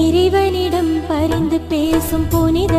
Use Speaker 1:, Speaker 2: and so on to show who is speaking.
Speaker 1: இறைவனிடம் பரிந்து பேசும் புனித